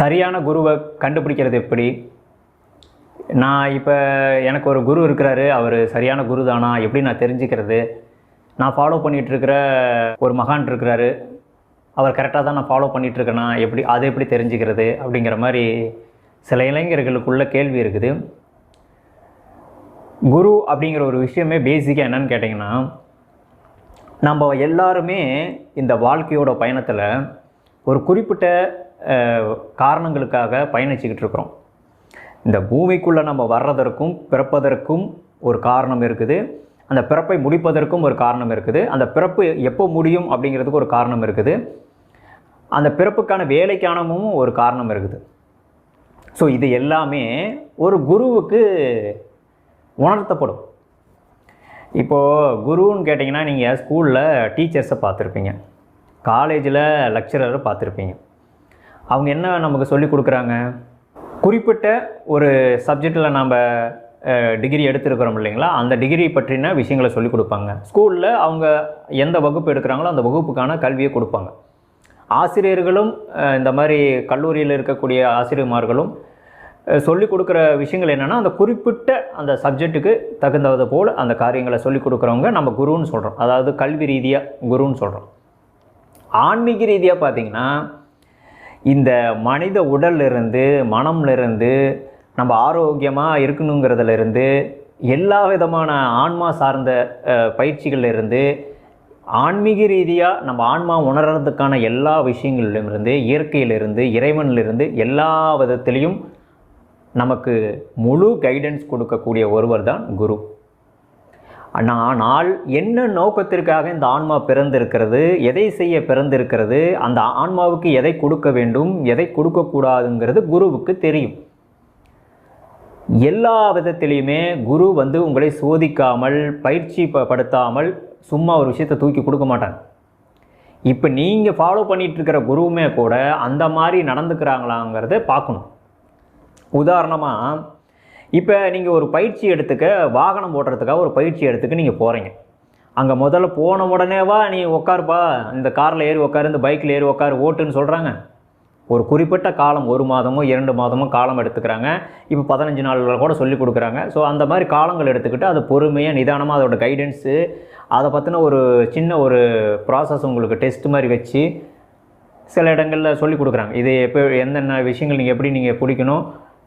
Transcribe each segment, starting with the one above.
சரியான குருவை கண்டுபிடிக்கிறது எப்படி? நான் இப்போ எனக்கு ஒரு குரு இருக்கிறாரு அவர் சரியான குரு தானா? எப்படி நான் தெரிஞ்சுக்கிறது? நான் ஃபாலோ பண்ணிகிட்ருக்கிற ஒரு மகான் இருக்கிறாரு அவர் கரெக்டாக தான் நான் ஃபாலோ பண்ணிகிட்ருக்கேனா எப்படி அதை எப்படி தெரிஞ்சுக்கிறது? அப்படிங்கிற மாதிரி சில இளைஞர்களுக்குள்ள கேள்வி இருக்குது. குரு அப்படிங்கிற ஒரு விஷயமே பேசிக்காக என்னன்னு கேட்டிங்கன்னா நம்ம எல்லாருமே இந்த வாழ்க்கையோட பயணத்தில் ஒரு குறிப்பிட்ட காரணங்களுக்காக பயணிச்சுக்கிட்டு இருக்கிறோம். இந்த பூமிக்குள்ளே நம்ம வர்றதற்கும் பிறப்பதற்கும் ஒரு காரணம் இருக்குது. அந்த பிறப்பை முடிப்பதற்கும் ஒரு காரணம் இருக்குது. அந்த பிறப்பு எப்போ முடியும் அப்படிங்கிறதுக்கு ஒரு காரணம் இருக்குது. அந்த பிறப்புக்கான வேலைக்கானமும் ஒரு காரணம் இருக்குது. ஸோ இது எல்லாமே ஒரு குருவுக்கு உணர்த்தப்படும். இப்போது குருன்னு கேட்டிங்கன்னா நீங்கள் ஸ்கூலில் டீச்சர்ஸை பார்த்துருப்பீங்க. காலேஜில் லெக்சரரை பார்த்துருப்பீங்க. அவங்க என்ன நமக்கு சொல்லி கொடுக்குறாங்க? குறிப்பிட்ட ஒரு சப்ஜெக்டில் நாம் டிகிரி எடுத்திருக்கிறோம் இல்லைங்களா? அந்த டிகிரி பற்றின விஷயங்களை சொல்லி கொடுப்பாங்க. ஸ்கூலில் அவங்க எந்த வகுப்பு எடுக்கிறாங்களோ அந்த வகுப்புக்கான கல்வியை கொடுப்பாங்க. ஆசிரியர்களும் இந்த மாதிரி கல்லூரியில் இருக்கக்கூடிய ஆசிரியர்மார்களும் சொல்லிக் கொடுக்குற விஷயங்கள் என்னென்னா அந்த குறிப்பிட்ட அந்த சப்ஜெக்ட்டுக்கு தகுந்தது போல் அந்த காரியங்களை சொல்லிக் கொடுக்குறவங்க நம்ம குருன்னு சொல்கிறோம் அதாவது கல்வி ரீதியாக குருன்னு சொல்கிறோம் ஆன்மீக ரீதியாக பார்த்திங்கன்னா இந்த மனித உடல்லிருந்து மனம்லேருந்து நம்ம ஆரோக்கியமாக இருக்கணுங்கிறதுலேருந்து எல்லா விதமான ஆன்மா சார்ந்த அஹ், ஆன்மீக ரீதியாக நம்ம ஆன்மா உணர்றதுக்கான எல்லா விஷயங்களிலும் இருந்து இயற்கையிலிருந்து இறைவனிலிருந்து எல்லா விதத்திலையும் நமக்கு முழு கைடன்ஸ் கொடுக்கக்கூடிய ஒருவர் தான் குரு. ஆனால் என்ன நோக்கத்திற்காக இந்த ஆன்மா பிறந்திருக்கிறது? எதை செய்ய பிறந்திருக்கிறது? அந்த ஆன்மாவுக்கு எதை கொடுக்க வேண்டும்? எதை கொடுக்கக்கூடாதுங்கிறது குருவுக்கு தெரியும். எல்லா விதத்திலையுமே குரு வந்து உங்களை சோதிக்காமல் பயிற்சி ப- படுத்தாமல் சும்மா ஒரு விஷயத்தை தூக்கி கொடுக்க மாட்டாங்க இப்போ நீங்கள் ஃபாலோ பண்ணிகிட்ருக்கிற குருவுமே கூட அந்த மாதிரி நடந்துக்கிறாங்களாங்கிறத பார்க்கணும். உதாரணமாக இப்போ நீங்கள் ஒரு பயிற்சி எடுத்துக்க வாகனம் ஓட்டுறதுக்காக ஒரு பயிற்சி எடுத்துக்க நீங்கள் போகிறீங்க அங்கே முதல்ல போன உடனேவா நீ உட்காருப்பா இந்த காரில் ஏறி உட்காரு இந்த பைக்கில் ஏறி உட்காரு ஓட்டுன்னு சொல்கிறாங்க ஒரு குறிப்பிட்ட காலம் ஒரு மாதமோ இரண்டு மாதமோ காலம் எடுத்துக்கிறாங்க. இப்போ பதினஞ்சு நாள்கள் கூட சொல்லி கொடுக்குறாங்க. ஸோ அந்த மாதிரி காலங்கள் எடுத்துக்கிட்டு அது பொறுமையாக நிதானமாக அதோட கைடன்ஸு அதை பற்றின ஒரு சின்ன ஒரு ப்ராசஸ் உங்களுக்கு டெஸ்ட் மாதிரி வச்சு சில இடங்களில் சொல்லி கொடுக்குறாங்க. இது எப்போ என்னென்ன விஷயங்கள் நீங்கள் எப்படி நீங்கள் பிடிக்கணும்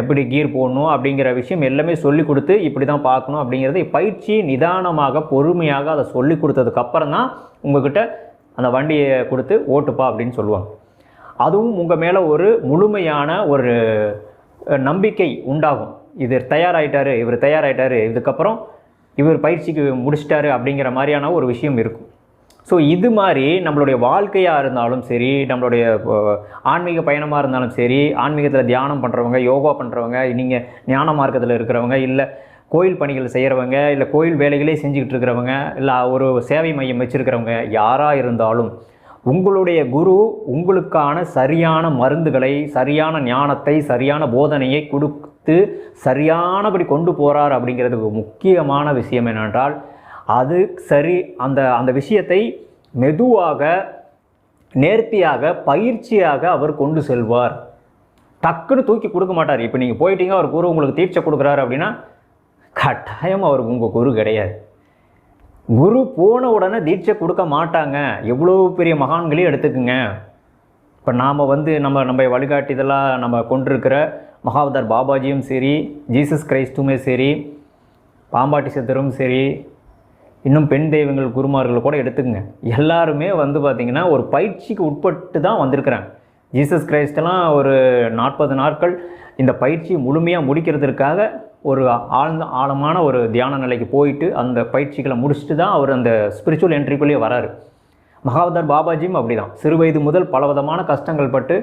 எப்படி கீர் போடணும் அப்படிங்கிற விஷயம் எல்லாமே சொல்லி கொடுத்து இப்படி தான் பார்க்கணும் அப்படிங்கிறது பயிற்சி நிதானமாக பொறுமையாக அதை சொல்லி கொடுத்ததுக்கப்புறம் தான் உங்ககிட்ட அந்த வண்டியை கொடுத்து ஓட்டுப்பா அப்படின்னு சொல்லுவாங்க. அதுவும் உங்கள் மேலே ஒரு முழுமையான ஒரு நம்பிக்கை உண்டாகும். இது தயாராயிட்டாரு இவர் தயாராயிட்டாரு இதுக்கப்புறம் இவர் பயிற்சிக்கு முடிச்சிட்டாரு அப்படிங்கிற மாதிரியான ஒரு விஷயம் இருக்கும். ஸோ இது மாதிரி நம்மளுடைய வாழ்க்கையாக இருந்தாலும் சரி நம்மளுடைய ஆன்மீக பயணமாக இருந்தாலும் சரி ஆன்மீகத்தில் தியானம் பண்ணுறவங்க யோகா பண்ணுறவங்க நீங்கள் ஞான மார்க்கத்தில் இருக்கிறவங்க இல்லை கோயில் பணிகள் செய்கிறவங்க இல்லை கோயில் வேலைகளே செஞ்சுக்கிட்டு இருக்கிறவங்க இல்லை ஒரு சேவை மையம் வச்சுருக்கிறவங்க யாராக இருந்தாலும் உங்களுடைய குரு உங்களுக்கான சரியான மருந்துகளை சரியான ஞானத்தை சரியான போதனையை கொடுத்து சரியானபடி கொண்டு போகிறார் அப்படிங்கிறதுக்கு முக்கியமான விஷயம் என்னென்றால் அது சரி அந்த அந்த விஷயத்தை மெதுவாக நேர்த்தியாக பயிற்சியாக அவர் கொண்டு செல்வார். டக்குன்னு தூக்கி கொடுக்க மாட்டார். இப்போ நீங்கள் போயிட்டீங்க அவர் குரு உங்களுக்கு தீட்சை கொடுக்குறாரு அப்படின்னா கட்டாயம் அவர் உங்கள் குரு கிடையாது. குரு போன உடனே தீட்சை கொடுக்க மாட்டாங்க. எவ்வளோ பெரிய மகான்களையும் எடுத்துக்குங்க. இப்போ நாம் வந்து நம்ம நம்ம வழிகாட்டிதெல்லாம் நம்ம கொண்டிருக்கிற மகாவதார் பாபாஜியும் சரி ஜீசஸ் கிரைஸ்டுமே சரி பாம்பாட்டி சித்தரும் சரி இன்னும் பெண் தெய்வங்கள் குருமார்கள் கூட எடுத்துக்கங்க. எல்லாருமே வந்து பார்த்திங்கன்னா ஒரு பயிற்சிக்கு உட்பட்டு தான் வந்திருக்கிறாங்க. ஜீசஸ் கிரைஸ்டெல்லாம் ஒரு நாற்பது நாட்கள் இந்த பயிற்சி முழுமையாக முடிக்கிறதுக்காக ஒரு ஆழ்ந்த ஆழமான ஒரு தியான நிலைக்கு போயிட்டு அந்த பயிற்சிகளை முடிச்சுட்டு தான் அவர் அந்த ஸ்பிரிச்சுவல் என்ட்ரிக்குள்ளேயே வராரு. மகாவதார் பாபாஜியும் அப்படிதான். சிறு வயது முதல் பலவிதமான கஷ்டங்கள் பட்டு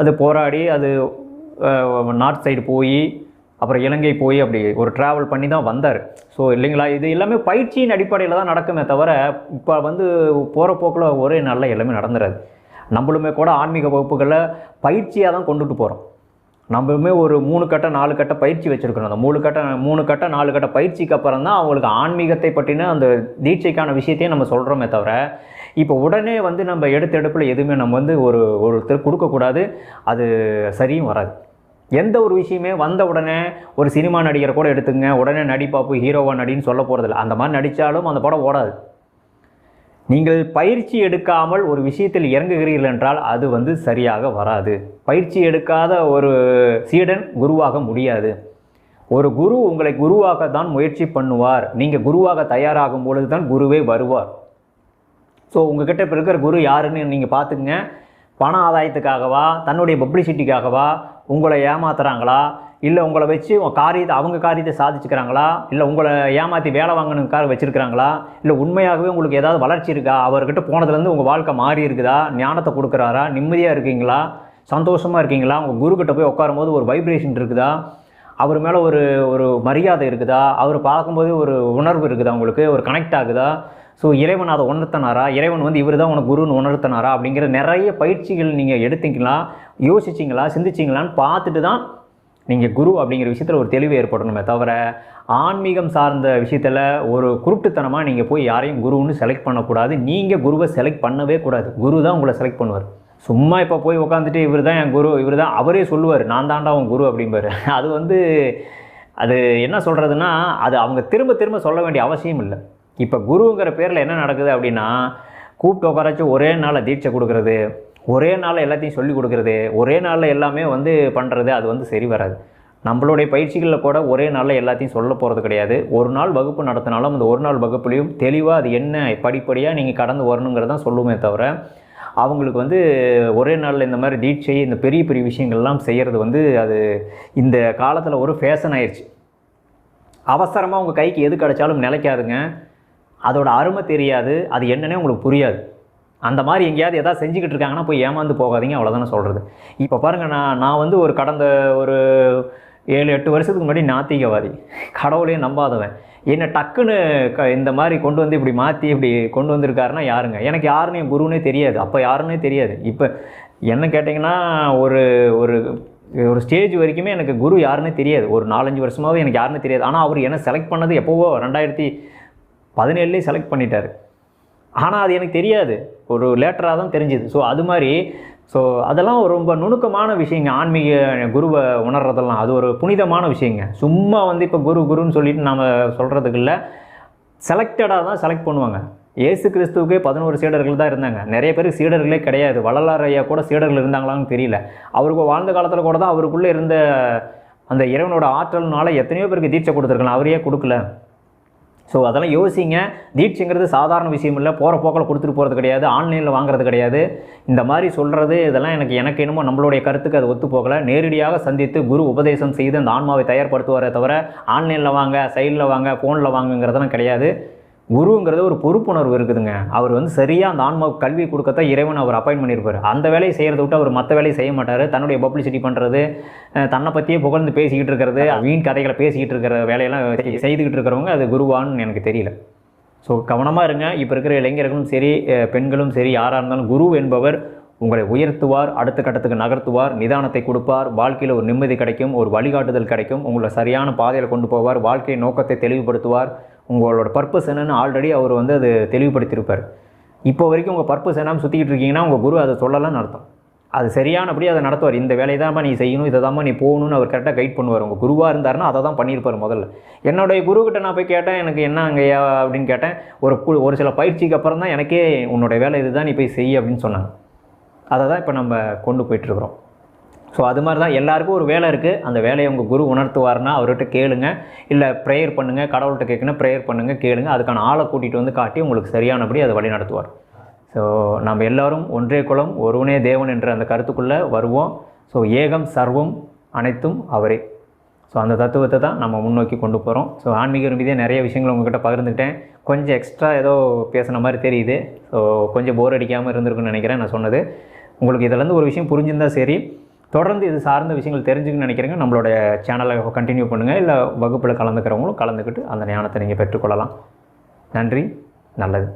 அது போராடி அது நார்த் சைடு போய் அப்புறம் இலங்கை போய் அப்படி ஒரு ட்ராவல் பண்ணி தான் வந்தார். ஸோ இல்லைங்களா? இது எல்லாமே பயிற்சியின் அடிப்படையில் தான் நடக்குமே தவிர இப்போ வந்து போகிற போக்கில் ஒரே நாளில் எல்லாமே நடந்துடாது நம்மளுமே கூட ஆன்மீக வகுப்புகளை பயிற்சியாக தான் கொண்டுட்டு போகிறோம் நம்மளுமே ஒரு மூணு கட்ட நாலு கட்ட பயிற்சி வச்சுருக்கணும் அந்த மூணு கட்ட மூணு கட்ட நாலு கட்ட பயிற்சிக்கு அப்புறம் தான் அவங்களுக்கு ஆன்மீகத்தை பற்றின அந்த தீட்சைக்கான விஷயத்தையும் நம்ம சொல்கிறோமே தவிர இப்போ உடனே வந்து நம்ம எடுத்த எடுப்பில் எதுவுமே நம்ம வந்து ஒரு ஒருத்தர் கொடுக்கக்கூடாது. அது சரியும் வராது. எந்த ஒரு விஷயமே வந்த உடனே ஒரு சினிமா நடிகரை கூட எடுத்துங்க உடனே நடிப்பாப்பு ஹீரோவா நடின்னு சொல்ல போகிறதில்ல அந்த மாதிரி நடித்தாலும் அந்த படம் ஓடாது. நீங்கள் பயிற்சி எடுக்காமல் ஒரு விஷயத்தில் இறங்குகிறீர்கள் என்றால் அது வந்து சரியாக வராது. பயிற்சி எடுக்காத ஒரு சீடன் குருவாக முடியாது. ஒரு குரு உங்களை குருவாக தான் முயற்சி பண்ணுவார். நீங்கள் குருவாக தயாராகும் பொழுது தான் குருவே வருவார். ஸோ உங்ககிட்ட இப்போ இருக்கிற குரு யாருன்னு நீங்கள் பார்த்துக்குங்க. பண ஆதாயத்துக்காகவா தன்னுடைய பப்ளிசிட்டிக்காகவா உங்களை ஏமாத்துறாங்களா? இல்லை உங்களை வச்சு காரியத்தை அவங்க காரியத்தை சாதிச்சுக்கிறாங்களா? இல்லை உங்களை ஏமாற்றி வேலை வாங்கணுக்காக வச்சுருக்கிறாங்களா? இல்லை உண்மையாகவே உங்களுக்கு ஏதாவது வளர்ச்சி இருக்கா? அவர்கிட்ட போனதுலேருந்து உங்கள் வாழ்க்கை மாறி இருக்குதா? ஞானத்தை கொடுக்குறாரா? நிம்மதியாக இருக்கீங்களா? சந்தோஷமாக இருக்கீங்களா? உங்கள் குருக்கிட்ட போய் உட்காரும்போது ஒரு வைப்ரேஷன் இருக்குதா? அவர் மேலே ஒரு ஒரு மரியாதை இருக்குதா? அவர் பார்க்கும்போது ஒரு உணர்வு இருக்குதா உங்களுக்கு? ஒரு கனெக்ட் ஆகுதா? ஸோ இறைவன் அதை உணர்த்தினாரா? இறைவன் வந்து இவர் தான் உனக்கு குருன்னு உணர்த்தினாரா? அப்படிங்கிற நிறைய பயிற்சிகள் நீங்கள் எடுத்தீங்களா? யோசிச்சிங்களா? சிந்திச்சிங்களான்னு பார்த்துட்டு தான் நீங்கள் குரு அப்படிங்கிற விஷயத்தில் ஒரு தெளிவு ஏற்படணுமே தவிர ஆன்மீகம் சார்ந்த விஷயத்தில் ஒரு குருட்டுத்தனமாக நீங்கள் போய் யாரையும் குருன்னு செலக்ட் பண்ணக்கூடாது. நீங்கள் குருவை செலக்ட் பண்ணவே கூடாது. குரு தான் உங்களை செலக்ட் பண்ணுவார். சும்மா இப்போ போய் உட்காந்துட்டு இவர் தான் என் குரு இவர் தான் அவரே சொல்லுவார். நான் தாண்டா உன் குரு அப்படிம்பாரு. அது வந்து அது என்ன சொல்கிறதுனா அது அவங்க திரும்ப திரும்ப சொல்ல வேண்டிய அவசியம் இல்லை. இப்போ குருங்கிற பேரில் என்ன நடக்குது அப்படின்னா கூப்பிட்டு உட்காராச்சும் ஒரே நாளில் தீட்சை கொடுக்கறது ஒரே நாளில் எல்லாத்தையும் சொல்லி கொடுக்குறது ஒரே நாளில் எல்லாமே வந்து பண்ணுறது அது வந்து சரி வராது. நம்மளுடைய பயிற்சிகளில் கூட ஒரே நாளில் எல்லாத்தையும் சொல்ல போகிறது கிடையாது. ஒரு நாள் வகுப்பு நடத்தினாலும் அந்த ஒரு நாள் வகுப்புலையும் தெளிவாக அது என்ன படிப்படியாக நீங்கள் கடந்து வரணுங்கிறதான் சொல்லுமே தவிர அவங்களுக்கு வந்து ஒரே நாளில் இந்த மாதிரி தீட்சை இந்த பெரிய பெரிய விஷயங்கள்லாம் செய்கிறது வந்து அது இந்த காலத்தில் ஒரு ஃபேஷன் ஆயிடுச்சு அவசரமாக உங்கள் கைக்கு எது கிடைச்சாலும் நிலைக்காதுங்க. அதோட அருமை தெரியாது. அது என்னன்னே உங்களுக்கு புரியாது. அந்த மாதிரி எங்கேயாவது எதாவது செஞ்சுக்கிட்டு இருக்காங்கன்னா போய் ஏமாந்து போகாதீங்க. அவ்வளோதானே சொல்கிறது இப்போ பாருங்கள் நான் நான் வந்து ஒரு கடந்த ஒரு ஏழு எட்டு வருஷத்துக்கு முன்னாடி நாத்திகவாதி. கடவுளையும் நம்பாதவன். என்னை டக்குன்னு க இந்த மாதிரி கொண்டு வந்து இப்படி மாற்றி இப்படி கொண்டு வந்திருக்காருன்னா யாருங்க? எனக்கு யாருன்னு என் குருனே தெரியாது. அப்போ யாருன்னே தெரியாது. இப்போ என்ன கேட்டிங்கன்னா ஒரு ஒரு ஒரு ஸ்டேஜ் வரைக்குமே எனக்கு குரு யாருன்னே தெரியாது. ஒரு நாலஞ்சு வருஷமாகவே எனக்கு யாருன்னு தெரியாது. ஆனால் அவர் என்ன செலக்ட் பண்ணது எப்போவோ ரெண்டாயிரத்தி பதினேழுலேயே செலக்ட் பண்ணிட்டார். ஆனால் அது எனக்கு தெரியாது. ஒரு லேட்டராக தான் தெரிஞ்சுது. ஸோ அது மாதிரி ஸோ அதெல்லாம் ஒரு ரொம்ப நுணுக்கமான விஷயங்க. ஆன்மீக குருவை உணர்றதெல்லாம். அது ஒரு புனிதமான விஷயங்க. சும்மா வந்து இப்போ குரு குருன்னு சொல்லிட்டு நாம் சொல்கிறதுக்கு இல்லை. செலக்டடாக தான் செலக்ட் பண்ணுவாங்க. இயேசு கிறிஸ்துவுக்கே பதினோரு சீடர்கள் தான் இருந்தாங்க. நிறைய பேருக்கு சீடர்களே கிடையாது. வள்ளலாரையா கூட சீடர்கள் இருந்தாங்களான்னு தெரியல. அவருக்கு வாழ்ந்த காலத்தில் கூட தான் அவருக்குள்ளே இருந்த அந்த இறைவனோட ஆற்றல்னால எத்தனையோ பேருக்கு தீட்சை கொடுத்துருக்கலாம். அவரையே கொடுக்கல. ஸோ அதெல்லாம் யோசிங்க. தீட்சைங்கிறது சாதாரண விஷயம் இல்லை. போகிற போக்கில் கொடுத்துட்டு போகிறது கிடையாது. ஆன்லைனில் வாங்குறது கிடையாது. இந்த மாதிரி சொல்கிறது இதெல்லாம் எனக்கு எனக்கு என்னமோ நம்மளுடைய கருத்துக்கு அது ஒத்து போகலை. நேரடியாக சந்தித்து குரு உபதேசம் செய்து அந்த ஆன்மாவை தயார்படுத்துவாரே தவிர ஆன்லைனில் வாங்க சைடில் வாங்க ஃபோனில் வாங்குங்கிறதெல்லாம் கிடையாது. குருங்கிறது ஒரு பொறுப்புணர்வு இருக்குதுங்க. அவர் வந்து சரியாக அந்த ஆன்மாவுக்கு கல்வி கொடுக்கத்தான் இறைவன் அவர் அப்பாயின் பண்ணியிருப்பார். அந்த வேலையை செய்கிறத விட்டு அவர் மற்ற வேலையை செய்ய மாட்டார். தன்னுடைய பப்ளிசிட்டி பண்ணுறது தன்னை பற்றியே புகழ்ந்து பேசிக்கிட்டு இருக்கிறது வீண் கதைகளை பேசிக்கிட்டு இருக்கிற வேலையெல்லாம் செய்- செய்துக்கிட்டு இருக்கிறவங்க அது குருவான்னு எனக்கு தெரியல. ஸோ கவனமாக இருங்க. இப்போ இருக்கிற இளைஞர்களும் சரி பெண்களும் சரி யாராக இருந்தாலும் குரு என்பவர் உங்களை உயர்த்துவார் அடுத்த கட்டத்துக்கு நகர்த்துவார் நிதானத்தை கொடுப்பார் வாழ்க்கையில் ஒரு நிம்மதி கிடைக்கும் ஒரு வழிகாட்டுதல் கிடைக்கும் உங்களை சரியான பாதையில் கொண்டு போவார் வாழ்க்கையின் நோக்கத்தை தெளிவுபடுத்துவார். உங்களோட பர்பஸ் என்னன்னு ஆல்ரெடி அவர் வந்து அது தெளிவுபடுத்தியிருப்பார். இப்போ வரைக்கும் உங்கள் பர்பஸ் என்னன்னு சுற்றிக்கிட்டு இருக்கீங்கன்னா உங்கள் குரு அதை சொல்லலாம்னு அர்த்தம். அது சரியானபடி அதை நடத்துவார். இந்த வேலையை தான்ப்பா நீ செய்யணும் இதை தான்ப்பா நீ போகணும்னு அவர் கரெக்டாக கைட் பண்ணுவார். உங்கள் குருவாக இருந்தாருன்னா அதை தான் பண்ணியிருப்பார் முதல்ல. என்னுடைய குருக்கிட்ட நான் போய் கேட்டேன் எனக்கு என்ன அங்கேயா அப்படின்னு கேட்டேன். ஒரு கு- ஒரு சில பயிற்சிக்கு அப்புறம் தான் எனக்கே உன்னோட வேலை இதுதான் நீ போய் செய் அப்படின்னு சொன்னாங்க. அதை தான் இப்போ நம்ம கொண்டு போயிட்டுருக்குறோம் ஸோ அது மாதிரி தான் எல்லாருக்கும் ஒரு வேலை இருக்குது அந்த வேலையை உங்கள் குரு உணர்த்துவார்னா அவர்கிட்ட கேளுங்க. இல்லை ப்ரேயர் பண்ணுங்கள் கடவுள்கிட்ட கேட்கணும் ப்ரேயர் பண்ணுங்கள் கேளுங்க. அதுக்கான ஆளை கூட்டிகிட்டு வந்து காட்டி உங்களுக்கு சரியானபடி அதை வழி நடத்துவார் ஸோ நம்ம எல்லோரும் ஒன்றே குலம் ஒருவனே தேவன் என்ற அந்த கருத்துக்குள்ளே வருவோம். ஸோ ஏகம் சர்வம் அனைத்தும் அவரே. ஸோ அந்த தத்துவத்தை தான் நம்ம முன்னோக்கி கொண்டு போகிறோம் ஸோ ஆன்மீக ரீதியாக நிறைய விஷயங்கள் உங்ககிட்ட பகிர்ந்துக்கிட்டேன். கொஞ்சம் எக்ஸ்ட்ரா ஏதோ பேசுன மாதிரி தெரியுது. ஸோ கொஞ்சம் போர் அடிக்காமல் இருந்திருக்குன்னு நினைக்கிறேன் நான் சொன்னது. உங்களுக்கு இதுலேருந்து ஒரு விஷயம் புரிஞ்சிருந்தா சரி. தொடர்ந்து இது சார்ந்த விஷயங்கள் தெரிஞ்சுக்கணும்னு நினைக்கிறீங்க நம்மளோட சேனலை கண்டினியூ பண்ணுங்கள் இல்லை வகுப்பில் கலந்துக்கிறவங்களும் கலந்துக்கிட்டு அந்த ஞானத்தை நீங்கள் பெற்றுக்கொள்ளலாம். நன்றி. நல்லது.